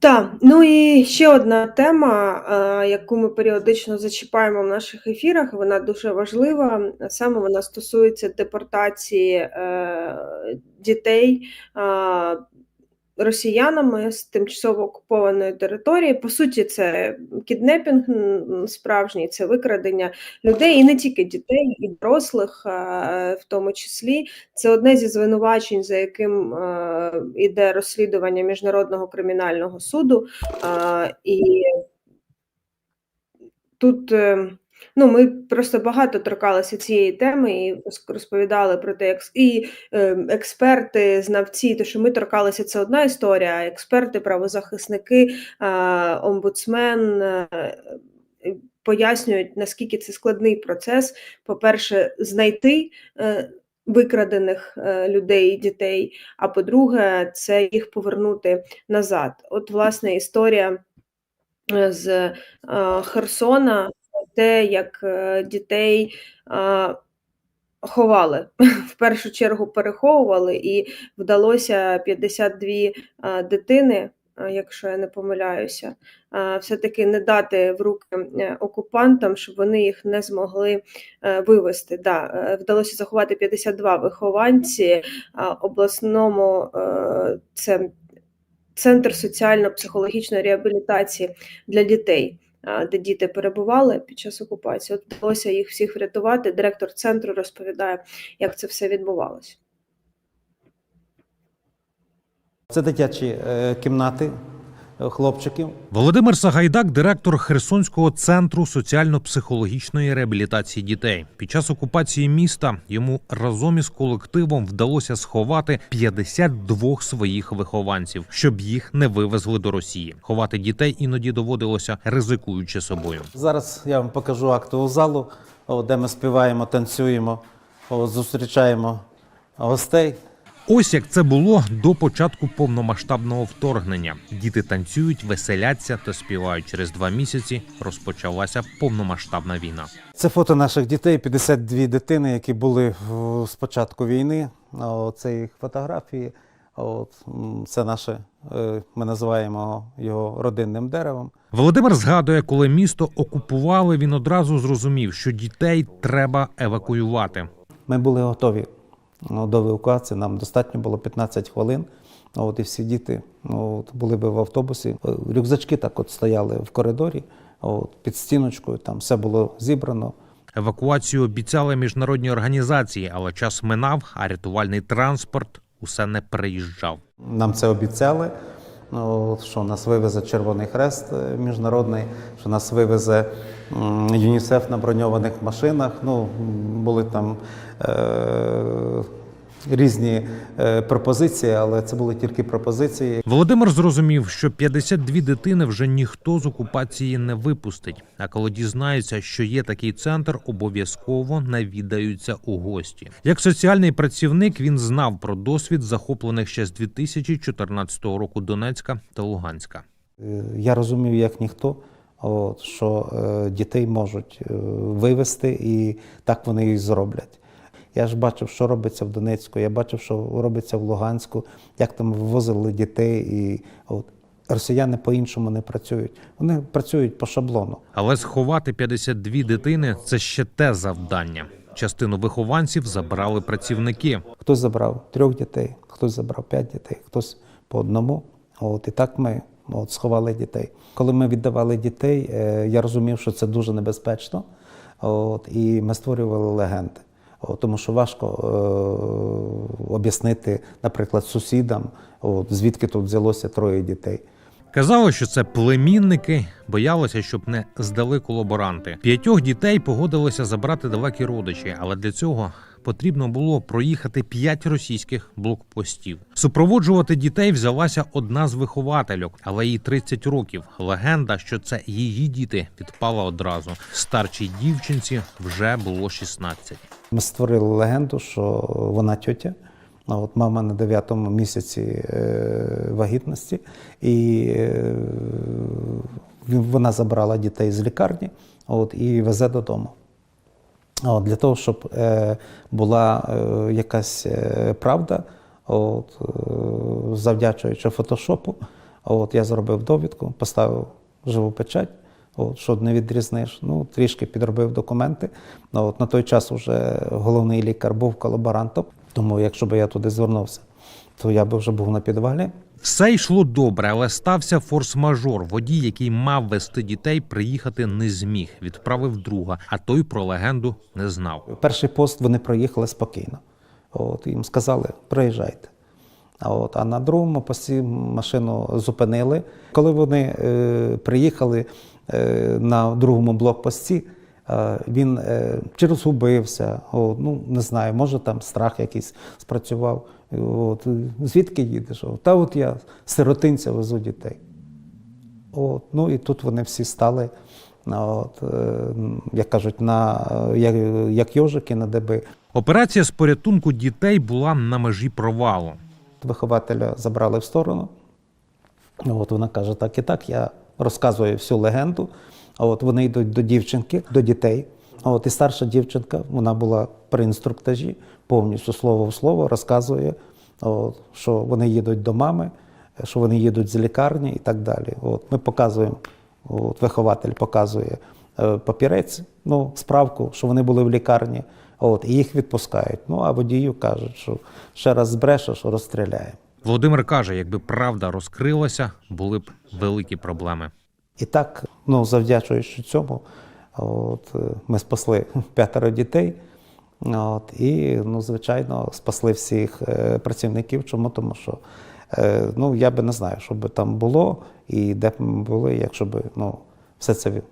Так, ну і ще одна тема, е, яку ми періодично зачіпаємо в наших ефірах, вона дуже важлива. Саме вона стосується депортації е, дітей росіянами з тимчасово окупованої території. По суті, це кіднепінг справжній, це викрадення людей, і не тільки дітей, і дорослих, в тому числі. Це одне зі звинувачень, за яким іде розслідування Міжнародного кримінального суду. І тут е, ну, ми просто багато торкалися цієї теми і розповідали про те, як і е, експерти, знавці, то що ми торкалися, це одна історія, експерти, правозахисники, е, омбудсмен. е, Пояснюють, наскільки це складний процес. По-перше, знайти е, викрадених е, людей дітей. А по-друге, це їх повернути назад. От, власне, історія е, з е, Херсона, те, як е, дітей ховали, в першу чергу переховували, і вдалося 52 е, дитини, якщо я не помиляюся, все-таки не дати в руки е, окупантам, щоб вони їх не змогли е, вивести. Да, вдалося заховати 52 вихованці обласному це Центр соціально-психологічної реабілітації для дітей, де діти перебували під час окупації. От вдалося їх всіх врятувати. Директор центру розповідає, як це все відбувалося. Це дитячі е, кімнати хлопчиків. Володимир Сагайдак, директор Херсонського центру соціально-психологічної реабілітації дітей. Під час окупації міста йому разом із колективом вдалося сховати 52 своїх вихованців, щоб їх не вивезли до Росії. Ховати дітей іноді доводилося ризикуючи собою. Зараз я вам покажу актову залу, де ми співаємо, танцюємо, зустрічаємо гостей. Ось як це було до початку повномасштабного вторгнення. Діти танцюють, веселяться та співають. Через два місяці розпочалася повномасштабна війна. Це фото наших дітей, 52 дитини, які були в- з початку війни. Це їх фотографії. От, це наше, е, ми називаємо його родинним деревом. Володимир згадує, коли місто окупували, він одразу зрозумів, що дітей треба евакуювати. Ми були готові ну, до евакуації. Нам достатньо було 15 хвилин. От, і всі діти ну, от, були б в автобусі. Е, Рюкзачки так от стояли в коридорі, от, під стіночкою, там все було зібрано. Евакуацію обіцяли міжнародні організації, але час минав, а рятувальний транспорт усе не приїжджав. Нам це обіцяли, ну, що нас вивезе Червоний Хрест е, міжнародний, що нас вивезе ЮНІСЕФ на броньованих машинах. Ну, були там е- різні е, пропозиції, але це були тільки пропозиції. Володимир зрозумів, що 52 дитини вже ніхто з окупації не випустить. А коли дізнається, що є такий центр, обов'язково навідаються у гості. Як соціальний працівник він знав про досвід захоплених ще з 2014 року Донецька та Луганська. Е, Я розумів, як ніхто, от, що е, дітей можуть вивезти, і так вони і зроблять. Я ж бачив, що робиться в Донецьку, я бачив, що робиться в Луганську, як там вивозили дітей. І, от, росіяни по-іншому не працюють. Вони працюють по шаблону. Але сховати 52 дитини це ще те завдання. Частину вихованців забрали працівники. Хтось забрав трьох дітей, хтось забрав п'ять дітей, хтось по одному. От, і так ми от, сховали дітей. Коли ми віддавали дітей, е, я розумів, що це дуже небезпечно. От, і ми створювали легенди. Тому що важко е, об'яснити, наприклад, сусідам, от, звідки тут взялося троє дітей. Казали, що це племінники, боялися, щоб не здали колаборанти. П'ятьох дітей погодилися забрати далекі родичі, але для цього потрібно було проїхати п'ять російських блокпостів. Супроводжувати дітей взялася одна з виховательок, але їй 30 років. Легенда, що це її діти, підпала одразу. Старшій дівчинці вже було 16. Ми створили легенду, що вона тьотя. От мама на 9-му місяці е, вагітності, і е, вона забрала дітей з лікарні от, і везе додому. От, для того, щоб е, була якась правда, от, завдячуючи фотошопу, От я зробив довідку, поставив живу печать. От, що не відрізниш. Ну, трішки підробив документи. Ну, от, на той час вже головний лікар був колаборантом, тому якщо б я туди звернувся, то я би вже був на підвалі. Все йшло добре, але стався форс-мажор. Водій, який мав вести дітей, приїхати не зміг. Відправив друга, а той про легенду не знав. Перший пост вони проїхали спокійно. От, їм сказали, приїжджайте. А, от, а на другому пості машину зупинили. Коли вони е, приїхали на другому блокпості, е, він е, чи розгубився, от, ну не знаю, може там страх якийсь спрацював. От, звідки їдеш? От, Та от я сиротинця везу дітей. От, ну і тут вони всі стали, от, е, як кажуть, на, е, як, як йожики на деби. Операція з порятунку дітей була на межі провалу. Вихователя забрали в сторону. От вона каже: так і так, я розказую всю легенду. От вони йдуть до дівчинки, до дітей. От і старша дівчинка, вона була при інструктажі, повністю слово в слово розказує, от, що вони їдуть до мами, що вони їдуть з лікарні і так далі. От ми показуємо, от вихователь показує е, папірець, ну, справку, що вони були в лікарні. От, і їх відпускають. Ну а водію кажуть, що ще раз збрешеш, розстріляємо. Володимир каже, якби правда розкрилася, були б великі проблеми. І так, ну, завдячуючи цьому, от, е, ми спасли п'ятеро дітей. От, і, ну, звичайно, спасли всіх е, працівників. Чому? Тому що е, ну, я би не знаю, що би там було і де б ми були, якщо б ну, все це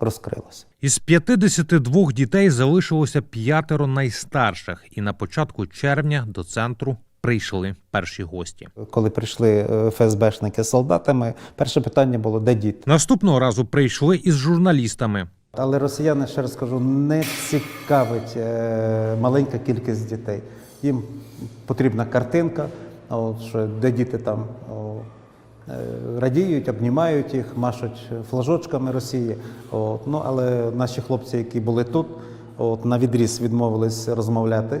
розкрилося. Із 52 дітей залишилося п'ятеро найстарших, і на початку червня до центру прийшли перші гості. Коли прийшли е, ФСБшники з солдатами, перше питання було, де діти? Наступного разу прийшли із журналістами. Але росіяни, ще раз кажу, не цікавить е, маленька кількість дітей. Їм потрібна картинка, от, що де діти там е, радіють, обнімають їх, машуть флажочками Росії. От, ну, але наші хлопці, які були тут, от, на відріз відмовились розмовляти.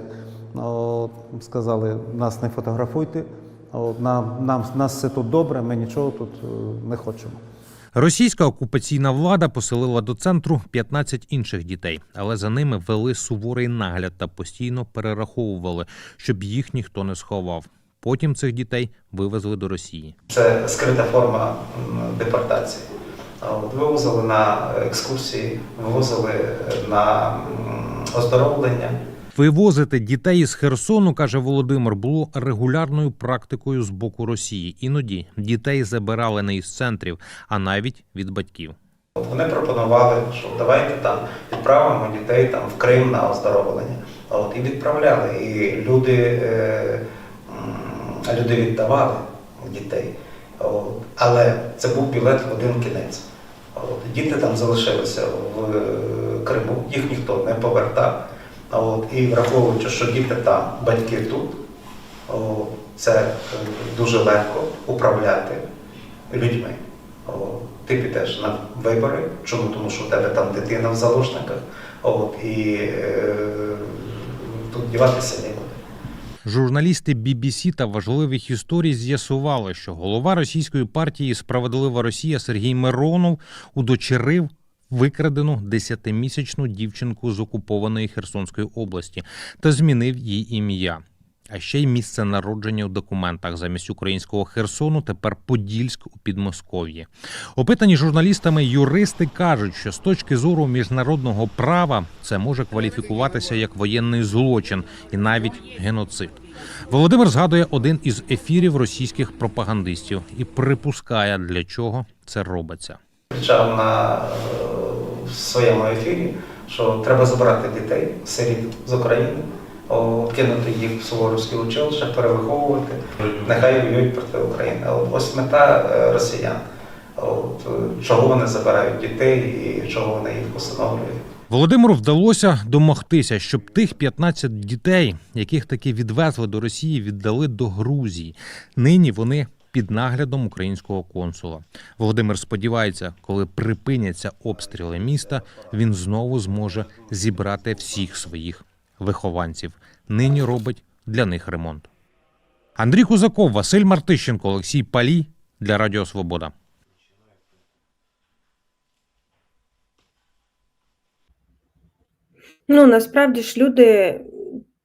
От, сказали, нас не фотографуйте, от, нам, нам, нас все тут добре, ми нічого тут е, не хочемо. Російська окупаційна влада поселила до центру 15 інших дітей, але за ними вели суворий нагляд та постійно перераховували, щоб їх ніхто не сховав. Потім цих дітей вивезли до Росії. Це скрита форма депортації. От, вивозили на екскурсії, вивозили на оздоровлення. Вивозити дітей із Херсону, каже Володимир, було регулярною практикою з боку Росії. Іноді дітей забирали не із центрів, а навіть від батьків. Вони пропонували, що давайте там відправимо дітей там в Крим на оздоровлення. От, і відправляли. І люди, е, люди віддавали дітей. От, але це був білет в один кінець. От, діти там залишилися в е, Криму, їх ніхто не повертав. От, і враховуючи, що діти там, батьки тут, о, це е, дуже легко управляти людьми. О, ти підеш на вибори. Чому? Тому що в тебе там дитина в заложниках, от, і е, тут діватися нікуди. Журналісти BBC та важливих історій з'ясували, що голова російської партії Справедлива Росія Сергій Миронов удочерив викрадену десятимісячну дівчинку з окупованої Херсонської області та змінив її ім'я. А ще й місце народження у документах замість українського Херсону тепер Подільськ у Підмосков'ї. Опитані журналістами юристи кажуть, що з точки зору міжнародного права це може кваліфікуватися як воєнний злочин і навіть геноцид. Володимир згадує один із ефірів російських пропагандистів і припускає, для чого це робиться. Кричав на е, в своєму ефірі, що треба забрати дітей, сиріт з України, кинути їх в суворовське училище, перевиховувати, нехай воюють проти України. Ось мета е, росіян. От, е, чого вони забирають дітей і чого вони їх усиновлюють. Володимиру вдалося домогтися, щоб тих 15 дітей, яких таки відвезли до Росії, віддали до Грузії. Нині вони під наглядом українського консула. Володимир сподівається, коли припиняться обстріли міста, він знову зможе зібрати всіх своїх вихованців. Нині робить для них ремонт. Андрій Кузаков, Василь Мартищенко, Олексій Палій. для Радіо Свобода. Ну, насправді ж люди,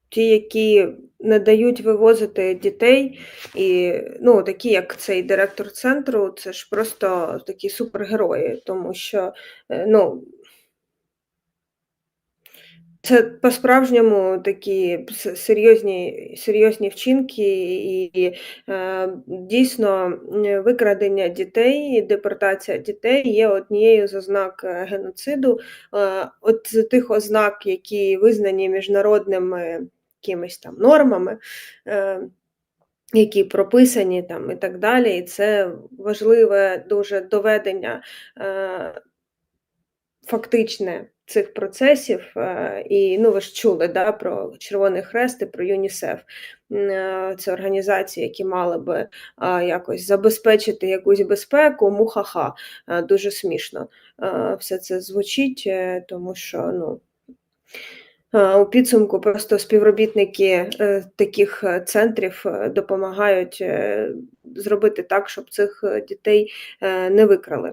ті, які не дають вивозити дітей, і ну, такі, як цей директор центру, це ж просто такі супергерої, тому що е, ну, це по-справжньому такі серйозні, серйозні вчинки, і е, дійсно е, викрадення дітей, депортація дітей є однією з ознак е, геноциду. Е, От з тих ознак, які визнані міжнародними якимись там нормами. е, Які прописані там і так далі, і це важливе дуже доведення е, фактичне цих процесів. Е, і ну ви ж чули да, про Червоний Хрест і про ЮНІСЕФ. Це організації, які мали би якось забезпечити якусь безпеку. Мухаха дуже смішно все це звучить, тому що ну. Е, У підсумку просто співробітники е, таких е, центрів допомагають зробити так, щоб цих дітей не викрали.